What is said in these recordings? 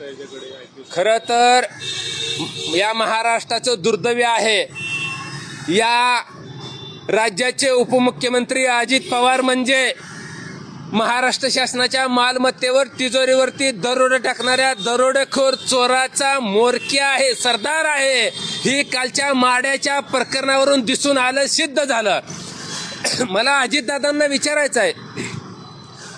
बघता याच्याकडे IPS? खरं तर या महाराष्ट्राचं दुर्दैव आहे. या राज्याचे उपमुख्यमंत्री अजित पवार म्हणजे महाराष्ट्र शासनाच्या मालमत्तेवर तिजोरीवरती दरोडे टाकणाऱ्या दरोडेखोर चोराचा मोरक्या आहे सरदार आहे. ही कालच्या माड्याच्या प्रकरणावरून दिसून आलं सिद्ध झालं. मला अजितदादांना विचारायचं आहे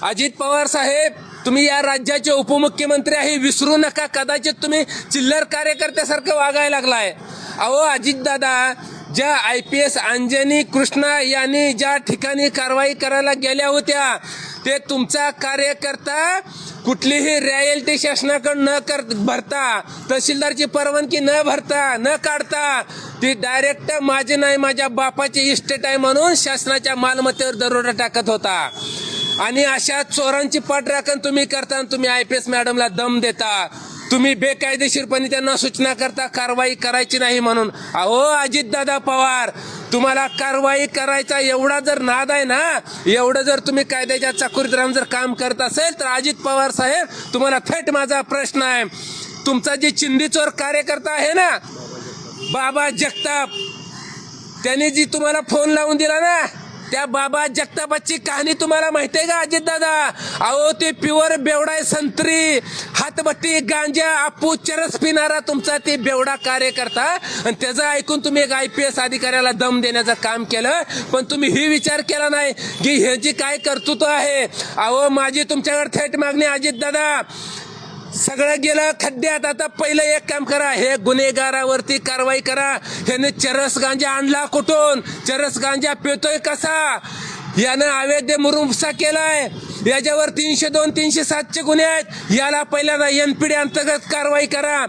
अजित पवार साहेब तुम्ही या राज्याचे उपमुख्यमंत्री आहे विसरू नका. कदाचित तुम्ही चिल्लर कार्यकर्त्यासारखं वागायला लागलाय. अहो अजितदादा ज्या I P S Anjani Krishna यांनी ज्या ठिकाणी कारवाई करायला गेल्या होत्या ते तुमचा कार्यकर्ता कुठलीही रॉयल्टी शासनाकडे न कर भरता तहसीलदारची परवानगी न भरता न काढता ती डायरेक्ट माझे नाही माझ्या बापाची इस्टेट आहे म्हणून शासनाच्या मालमत्तेवर दरोडा टाकत होता. आणि अशा चोरांची पाठराखण तुम्ही करता आणि तुम्ही आय पी एस मॅडमला दम देता. तुम्ही बेकायदेशीरपणे त्यांना सूचना करता कारवाई करायची नाही म्हणून. अहो अजितदादा पवार तुम्हाला कारवाई करायचा एवढा जर नाद आहे ना एवढं जर तुम्ही कायद्याच्या चाकुरीत राहून जर काम करत असेल तर अजित पवार साहेब तुम्हाला थेट माझा प्रश्न आहे. तुमचा जे चिंदी चोर कार्यकर्ता आहे ना बाबा जगताप त्यांनी जी तुम्हाला फोन लावून दिला ना त्या बाबा जगतापाची कहाणी तुम्हाला माहिती आहे का अजितदादा? अहो ते प्युअर बेवडा आहे संत्री. हातबट्टी गांजा आपू चरस पिणारा तुमचा ते बेवडा कार्यकर्ता. आणि त्याचं ऐकून तुम्ही एक आय पी एस अधिकाऱ्याला दम देण्याचं काम केलं पण तुम्ही ही विचार केला नाही की हे जी काय कर्तृत्व आहे. अहो माझी तुमच्याकडे थेट मागणी अजित दादा सगळं गेलं खड्ड्यात आता पहिलं एक काम करा हे गुन्हेगारावरती कारवाई करा. ह्याने चरस गांजा आणला कुठून? चरस गांजा पितोय कसा? यानं अवैध मुरुमसा केलाय. याच्यावर तीनशे दोन तीनशे सातचे गुन्हे आहेत. याला पहिल्यांदा एनपीडी अंतर्गत कारवाई करा.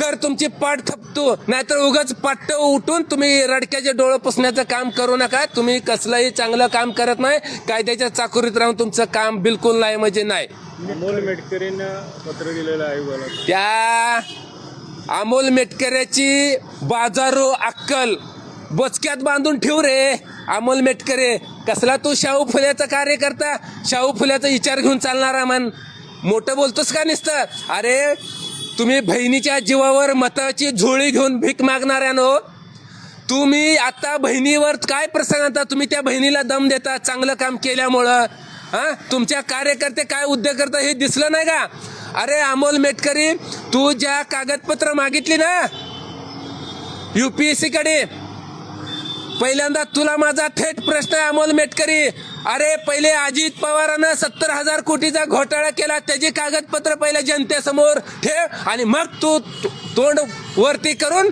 तर तुमची पाठ थपतो. नाहीतर उगाच पाट्ट उठून तुम्ही रडक्याचे डोळं पुसण्याचं काम करू नका. तुम्ही कसलंही चांगलं काम करत नाही. कायद्याच्या चाकुरीत राहून तुमचं काम बिलकुल नाही म्हणजे नाही. अमोल मेटकरीनं पत्र दिलेलं आहे आयोगाला त्या अमोल मेटकऱ्याची बाजारो अक्कल. बोचक्यात बांधून ठेव रे अमोल मेटकरे. कसला तू शाहू फुल्याचा कार्यकर्ता? शाहू फुल्याचा विचार घेऊन चालणारा मन मोठं बोलतोस का नुसतं? अरे तुम्ही बहिणीच्या जीवावर मताची झोळी घेऊन भीक मागणाऱ्यानो तुम्ही आता बहिणीवर काय प्रसंग आणता? तुम्ही त्या बहिणीला दम देता चांगलं काम केल्यामुळं. हा? तुमच्या कार्यकर्ते काय उद्योग करता हे दिसलं नाही का? अरे अमोल मेटकरी तू ज्या कागदपत्र मागितली ना युपीएससी कडे पहिल्यांदा तुला माझा थेट प्रश्न आहे अमोल मेटकरी. अरे पहिले अजित पवारानं सत्तर हजार कोटीचा घोटाळा केला त्याची कागदपत्र पहिले जनतेसमोर ठेव आणि मग तू तोंड वरती करून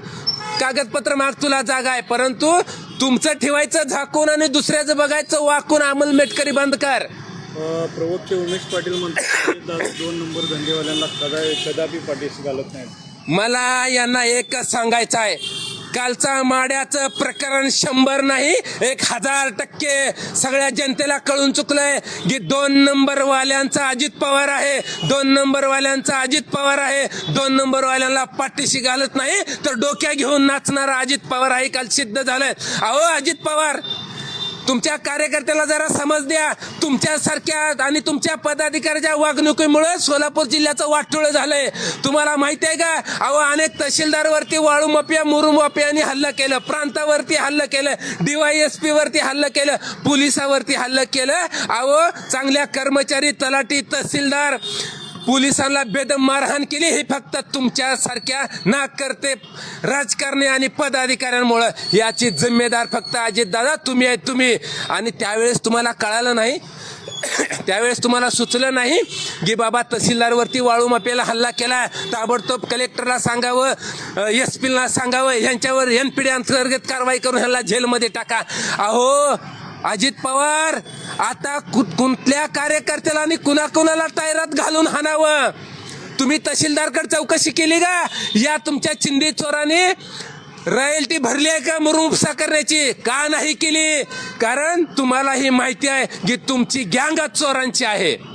कागदपत्र माग तुला जागा आहे. परंतु तुमचं ठेवायचं झाकून आणि दुसऱ्याचं बघायचं वाकून अमोल मेटकरी बंद कर. प्रवक्ते उमेश पाटील म्हणतात दोन नंबर धंदेवाल्यांना कदा कदापि पाठीशी घालत नाहीत. मला यांना एकच सांगायचं आहे. कालचा माड्याचं प्रकरण शंभर नाही एक हजार टक्के सगळ्या जनतेला कळून चुकलंय की दोन नंबरवाल्यांचा अजित पवार आहे. दोन नंबरवाल्यांचा अजित पवार आहे. दोन नंबरवाल्यांना पाठीशी घालत नाही तर डोक्या घेऊन नाचणारा अजित पवार आहे काल सिद्ध झालंय. अहो अजित पवार तुमच्या कार्यकर्त्याला जरा समज द्या. तुमच्यासारख्या आणि तुमच्या पदाधिकाऱ्याच्या वागणुकीमुळे सोलापूर जिल्ह्याचं वाटोळं झालंय. तुम्हाला माहिती आहे का? अहो अनेक तहसीलदारवरती वाळू माफिया मुरू माफियांनी हल्ला केलं. प्रांतावरती हल्ला केलं. डीवायएसपी वरती हल्ला केलं. पोलिसावरती हल्ला केलं. अहो चांगल्या कर्मचारी तलाठी तहसीलदार पोलिसांना बेदम मारहाण केली. हे फक्त तुमच्यासारख्या ना करते राजकारणी आणि पदाधिकाऱ्यांमुळं. याची जिम्मेदार फक्त अजितदादा तुम्ही आहे तुम्ही. आणि त्यावेळेस तुम्हाला कळालं नाही त्यावेळेस तुम्हाला सुचलं नाही की बाबा तहसीलदारवरती वाळू मापेला हल्ला केला. ताबडतोब कलेक्टरला सांगावं एस पीला सांगावं यांच्यावर एन पी डी अंतर्गत कारवाई करून ह्याला जेलमध्ये टाका. अहो अजित पवार आता कु- कुठल्या कार्यकर्त्याला आणि कुणाकुणाला टायरात घालून हाणावं? तुम्ही तहसीलदारकडे चौकशी केली का? या तुमच्या चिंदी चोराने रॉयल्टी भरली आहे का मुरुम उपसा करण्याची? का नाही केली? कारण तुम्हाला ही माहिती आहे की तुमची गँगच चोरांची आहे.